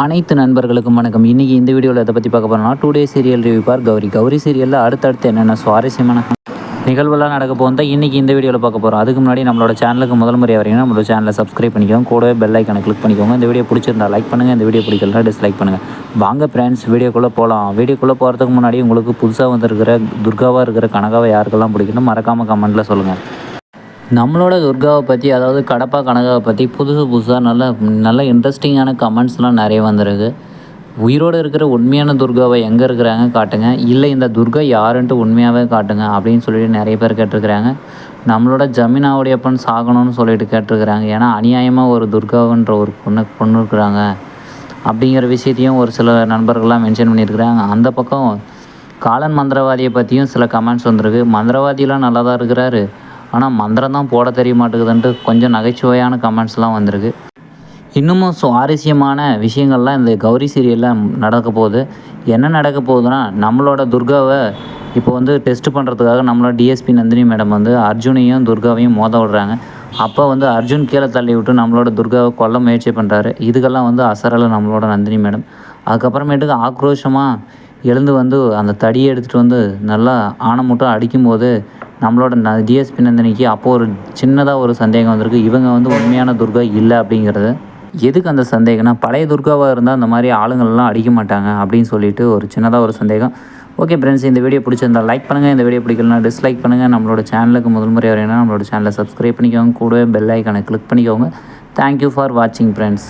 அனைத்து நண்பர்களுக்கும் வணக்கம். இன்றைக்கி இந்த வீடியோவில் எதை பற்றி பார்க்க போகிறோம்னா டூ டே சீரியல் ரிவ்யூ பார் கௌரி. கௌரி சீரியலில் அடுத்தடுத்து என்னென்ன சுவாரஸ்யமான நிகழ்வுலாம் நடக்க போகுது இன்றைக்கி இந்த வீடியோவில் பார்க்க போகிறோம் அதுக்கு முன்னாடி நம்மளோட சேனலுக்கு முதல் முறையாக வரீங்கன்னா நம்மளோட சேனலை சப்ஸ்கிரைப் பண்ணிக்கோங்க. கூடவே பெல் ஐக்கனை கிளிக் பண்ணிக்கோங்க. இந்த வீடியோ பிடிச்சிருந்தா லைக் பண்ணுங்கள் இந்த வீடியோ பிடிக்கலனா டிஸ்லைக் பண்ணுங்கள் வாங்க ஃப்ரெண்ட்ஸ் வீடியோக்குள்ளே போகலாம் வீடியோக்குள்ளே போகிறதுக்கு முன்னாடி உங்களுக்கு புதுசாக வந்திருக்கிற துர்காவாக இருக்கிற கனகாவை யாருக்கெல்லாம் பிடிக்கணும் மறக்காமல் கமெண்ட்டில் சொல்லுங்கள் நம்மளோட துர்காவை பற்றி அதாவது கடப்பா கனகாவை பற்றி புதுசு புதுசாக நல்ல நல்ல இன்ட்ரெஸ்டிங்கான கமெண்ட்ஸ்லாம் நிறைய வந்திருக்கு. உயிரோடு இருக்கிற உண்மையான துர்காவை எங்கே இருக்கிறாங்க காட்டுங்க. இல்லை இந்த துர்கா யாருன்ட்டு உண்மையாகவே காட்டுங்க அப்படின்னு சொல்லிட்டு நிறைய பேர் கேட்டிருக்கிறாங்க. நம்மளோட ஜமீனாவுடைய அப்பன் சாகணும்னு சொல்லிட்டு கேட்டிருக்கிறாங்க. ஏன்னா அநியாயமாக ஒரு துர்காவுன்ற ஒரு பொண்ணு பொண்ணு இருக்கிறாங்க. அப்படிங்கிற விஷயத்தையும் ஒரு சில நண்பர்கள்லாம் மென்ஷன் பண்ணியிருக்கிறாங்க. அந்த பக்கம் காலன் மந்திரவாதியை பற்றியும் சில கமெண்ட்ஸ் வந்திருக்கு. மந்திரவாதியெலாம் நல்லா தான் இருக்கிறாரு. ஆனால் மந்திரம் தான் போட தெரிய மாட்டேங்குதுன்ட்டு கொஞ்சம் நகைச்சுவையான கமெண்ட்ஸ்லாம் வந்திருக்கு. இன்னமும் சுவாரஸ்யமான விஷயங்கள்லாம் இந்த கௌரி சீரியலில் நடக்க போகுது. என்ன நடக்க போகுதுன்னா நம்மளோட துர்காவை இப்போ வந்து டெஸ்ட் பண்ணுறதுக்காக நம்மளோட டிஎஸ்பி நந்தினி மேடம் வந்து அர்ஜுனையும் துர்காவையும் மோத விடுறாங்க. அப்போ வந்து அர்ஜுன் கீழே தள்ளி விட்டு நம்மளோட துர்காவை கொல்ல முயற்சி பண்ணுறாரு இதுக்கெல்லாம் வந்து அசரலை நம்மளோட நந்தினி மேடம். அதுக்கப்புறமேட்டுக்கு ஆக்ரோஷமாக எழுந்து வந்து அந்த தடியை எடுத்துகிட்டு வந்து நல்லா ஆணை அடிக்கும்போது நம்மளோட ந டிஎஸ்பி நந்தினிக்கு அப்போது ஒரு சின்னதாக ஒரு சந்தேகம் வந்திருக்கு. இவங்க வந்து உண்மையான துர்கா இல்லை அப்படிங்கிறது. எதுக்கு அந்த சந்தேகம்னா பழைய துர்காவாக இருந்தால் அந்த மாதிரி ஆளுங்கள்லாம் அடிக்க மாட்டாங்க அப்படின்னு சொல்லிட்டு ஒரு சின்னதாக ஒரு சந்தேகம். ஓகே ஃப்ரெண்ட்ஸ் இந்த வீடியோ பிடிச்சிருந்தால் லைக் பண்ணுங்கள் இந்த வீடியோ பிடிக்கலனா டிஸ்லைக் பண்ணுங்கள் நம்மளோட சேனலுக்கு முதல் முறை வரையினா நம்மளோட சேனலை சப்ஸ்கிரைப் பண்ணிக்கோங்க. கூடவே பெல் ஐக்கானை கிளிக் பண்ணிக்கோங்க. தேங்க்யூ ஃபார் வாட்சிங் ஃப்ரெண்ட்ஸ்